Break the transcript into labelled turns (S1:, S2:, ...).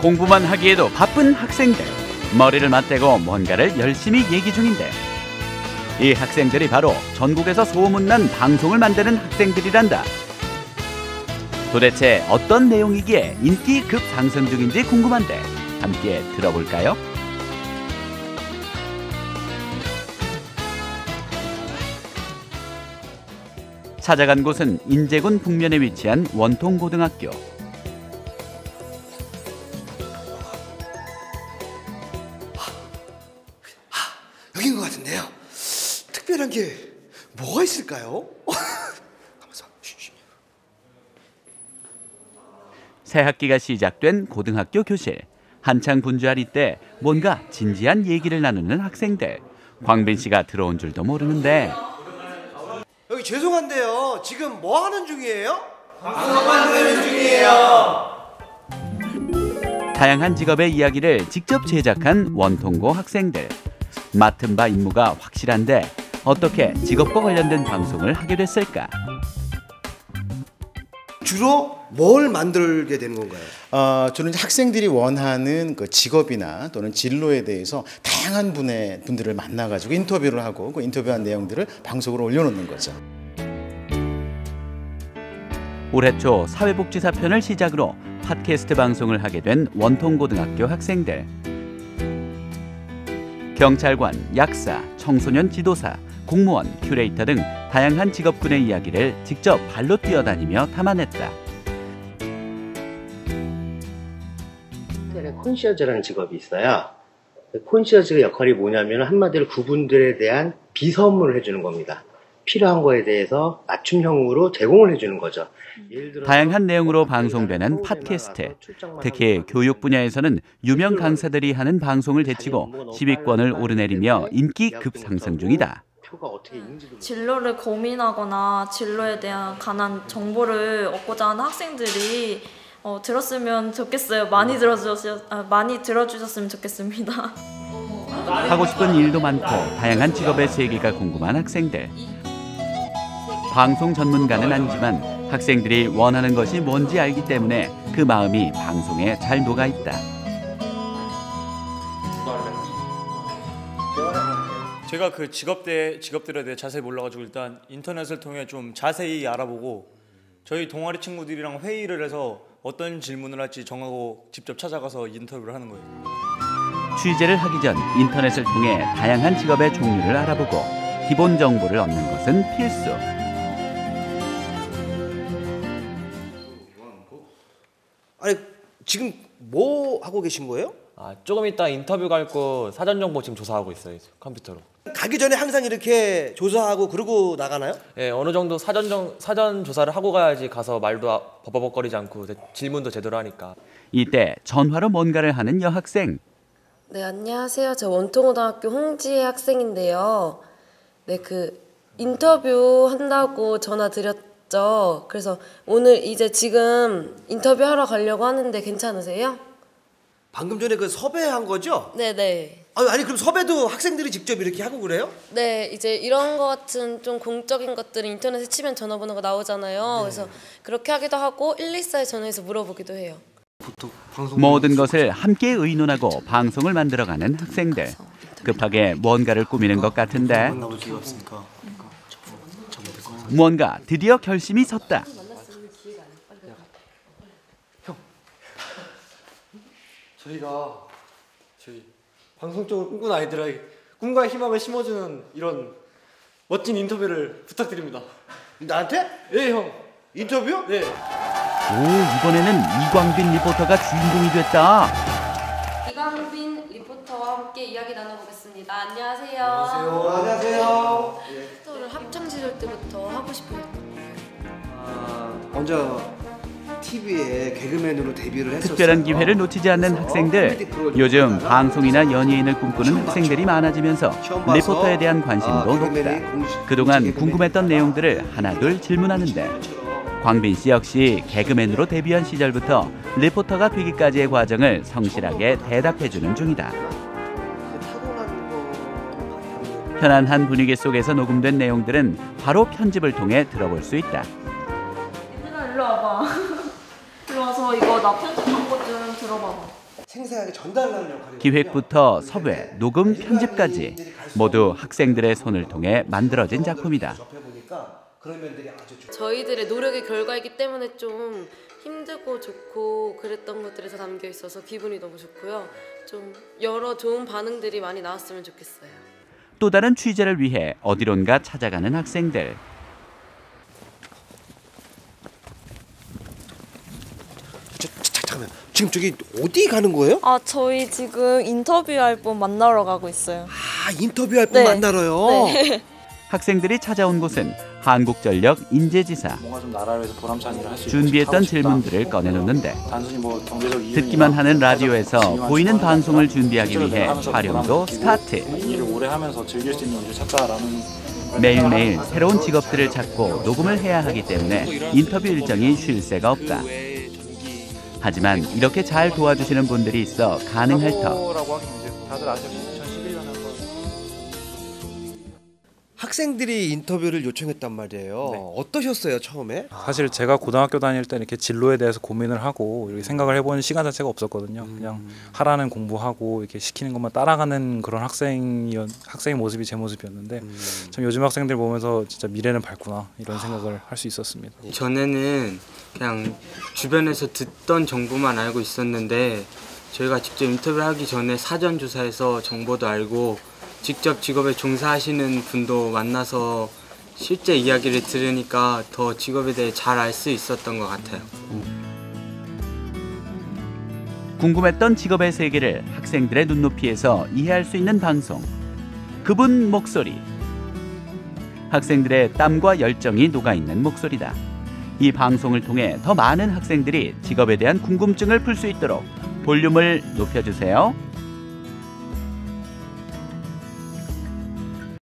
S1: 공부만 하기에도 바쁜 학생들. 머리를 맞대고 뭔가를 열심히 얘기 중인데 이 학생들이 바로 전국에서 소문난 방송을 만드는 학생들이란다. 도대체 어떤 내용이기에 인기 급 상승 중인지 궁금한데 함께 들어볼까요? 찾아간 곳은 인제군 북면에 위치한 원통고등학교.
S2: 있을까요?
S1: 새 학기가 시작된 고등학교 교실. 한창 분주할 이때 뭔가 진지한 얘기를 나누는 학생들. 광빈 씨가 들어온 줄도 모르는데
S2: 여기 죄송한데요. 지금 뭐 하는 중이에요?
S1: 다양한 직업의 이야기를 직접 제작한 원통고 학생들. 맡은 바 임무가 확실한데 어떻게 직업과 관련된 방송을 하게 됐을까?
S2: 주로 뭘 만들게 되는 건가요?
S3: 어, 저는 이제 학생들이 원하는 그 직업이나 또는 진로에 대해서 다양한 분의 분들을 만나가지고 인터뷰를 하고 그 인터뷰한 내용들을 방송으로 올려놓는 거죠.
S1: 올해 초 사회복지사 편을 시작으로 팟캐스트 방송을 하게 된 원통고등학교 학생들. 경찰관, 약사, 청소년 지도사, 공무원, 큐레이터 등 다양한 직업군의 이야기를 직접 발로 뛰어다니며 탐안했다.
S4: 콘시어즈라는 직업이 있어요. 그 콘시어즈의 역할이 뭐냐면 한마디로 그분들에 대한 비선물을 해주는 겁니다. 필요한 거에 대해서 맞춤형으로 제공을 해주는 거죠.
S1: 다양한 내용으로 방송되는 팟캐스트. 특히 교육 분야에서는 유명 강사들이 하는 방송을 제치고 10위권을 오르내리며 인기 급상승 중이다.
S4: 표가 어떻게 있는지도
S5: 진로를 고민하거나 진로에 대한 관한 정보를 얻고자 하는 학생들이 어, 들었으면 좋겠어요. 많이 들어주셨, 아, 많이 들어주셨으면 좋겠습니다.
S1: 하고 싶은 일도 많고 다양한 직업의 세계가 궁금한 학생들. 방송 전문가는 아니지만 학생들이 원하는 것이 뭔지 알기 때문에 그 마음이 방송에 잘 녹아 있다.
S6: 제가 그 직업대 직업들에 대해 자세히 몰라가지고 일단 인터넷을 통해 좀 자세히 알아보고 저희 동아리 친구들이랑 회의를 해서 어떤 질문을 할지 정하고 직접 찾아가서 인터뷰를 하는 거예요.
S1: 취재를 하기 전 인터넷을 통해 다양한 직업의 종류를 알아보고 기본 정보를 얻는 것은 필수.
S2: 아니 지금 뭐 하고 계신 거예요?
S7: 아, 조금 이따 인터뷰 갈 거 사전 정보 지금 조사하고 있어요. 컴퓨터로.
S2: 가기 전에 항상 이렇게 조사하고 그러고 나가나요?
S7: 예, 어느 정도 사전 정, 사전 조사를 하고 가야지 가서 말도 아- 버벅거리지 않고 제- 질문도 제대로 하니까.
S1: 이때 전화로 뭔가를 하는 여학생.
S8: 네, 안녕하세요. 저 원통고등학교 홍지혜 학생인데요. 네, 그 인터뷰 한다고 전화 드렸죠. 그래서 오늘 이제 지금 인터뷰 하러 가려고 하는데 괜찮으세요?
S2: 방금 전에 그 섭외한 거죠?
S8: 네, 네.
S2: 아니, 아니 그럼 섭외도 학생들이 직접 이렇게 하고 그래요?
S8: 네, 이제 이런 거 같은 좀 공적인 것들은 인터넷에 치면 전화번호가 나오잖아요. 그래서 그렇게 하기도 하고 124에 전화해서 물어보기도 해요.
S1: 모든 것을 함께 의논하고 방송을 만들어가는 학생들. 급하게 뭔가를 꾸미는 것 같은데 뭔가 드디어 결심이 섰다.
S9: 저희가 저희 방송 쪽을 꿈꾸는 아이들에게 꿈과 희망을 심어주는 이런 멋진 인터뷰를 부탁드립니다.
S2: 나한테?
S9: 예, 형.
S2: 인터뷰?
S9: 네.
S1: 오 이번에는 이광빈 리포터가 주인공이 됐다.
S8: 이광빈 리포터와 함께 이야기 나눠보겠습니다. 안녕하세요.
S2: 안녕하세요.
S8: 리포터를 학창 시절 때부터 하고 싶어했던
S2: 아, 먼저 TV에 개그맨으로 데뷔를 했었어요.
S1: 특별한 기회를 놓치지 않는 학생들. 요즘 방송이나 연예인을 꿈꾸는 학생들이 많아지면서 리포터에 대한 관심도 높다. 그동안 궁금했던 내용들을 하나둘 질문하는데 광빈 씨 역시 개그맨으로 데뷔한 시절부터 리포터가 되기까지의 과정을 성실하게 대답해주는 중이다. 편안한 분위기 속에서 녹음된 내용들은 바로 편집을 통해 들어볼 수 있다.
S5: 나 편집한 거 좀 들어봐봐.
S2: 생생하게 전달하는 역할이
S1: 기획부터 섭외, 녹음, 편집까지 모두 학생들의 손을 통해 만들어진 작품이다.
S8: 저희들의 노력의 결과이기 때문에 좀 힘들고 좋고 그랬던 것들이 다 담겨 있어서 기분이 너무 좋고요. 좀 여러 좋은 반응들이 많이 나왔으면 좋겠어요.
S1: 또 다른 취재를 위해 어디론가 찾아가는 학생들.
S2: 저, 저, 저, 잠깐만. 지금 저기 어디 가는 거예요?
S5: 아 저희 지금 인터뷰할 분 만나러 가고 있어요.
S2: 아 인터뷰할 분
S5: 네.
S2: 만나러요.
S5: 네.
S1: 학생들이 찾아온 곳은 한국전력 인재지사.
S10: 뭔가 좀 나라를 위해서 보람찬 일을 할수
S1: 준비했던 질문들을 꺼내놓는데
S10: 단순히 뭐
S1: 듣기만 하는 라디오에서 보이는 방송을 준비하기 위해 촬영도 스타트.
S10: 이 일을 오래 하면서 즐길 수 있는 일을 찾다라는
S1: 매일매일 새로운 직업들을 찾고 녹음을 해야 하기 때문에 인터뷰 일정이 쉴 새가 없다. 하지만 이렇게 잘 도와주시는 분들이 있어 가능할 터.
S10: 라고 하긴 이제 다들 아시죠 2011년에 한번
S2: 학생들이 인터뷰를 요청했단 말이에요.
S10: 네.
S2: 어떠셨어요 처음에?
S10: 사실 제가 고등학교 다닐 때 이렇게 진로에 대해서 고민을 하고 이렇게 생각을 해보는 시간 자체가 없었거든요. 그냥 하라는 공부하고 이렇게 시키는 것만 따라가는 그런 학생이었 학생의 모습이 제 모습이었는데 참 요즘 학생들 보면서 진짜 미래는 밝구나 이런 생각을 할 수 있었습니다.
S11: 전에는 그냥 주변에서 듣던 정보만 알고 있었는데 저희가 직접 인터뷰를 하기 전에 사전 조사해서 정보도 알고 직접 직업에 종사하시는 분도 만나서 실제 이야기를 들으니까 더 직업에 대해 잘 알 수 있었던 것 같아요.
S1: 궁금했던 직업의 세계를 학생들의 눈높이에서 이해할 수 있는 방송. 그분 목소리. 학생들의 땀과 열정이 녹아있는 목소리다. 이 방송을 통해 더 많은 학생들이 직업에 대한 궁금증을 풀 수 있도록 볼륨을 높여주세요.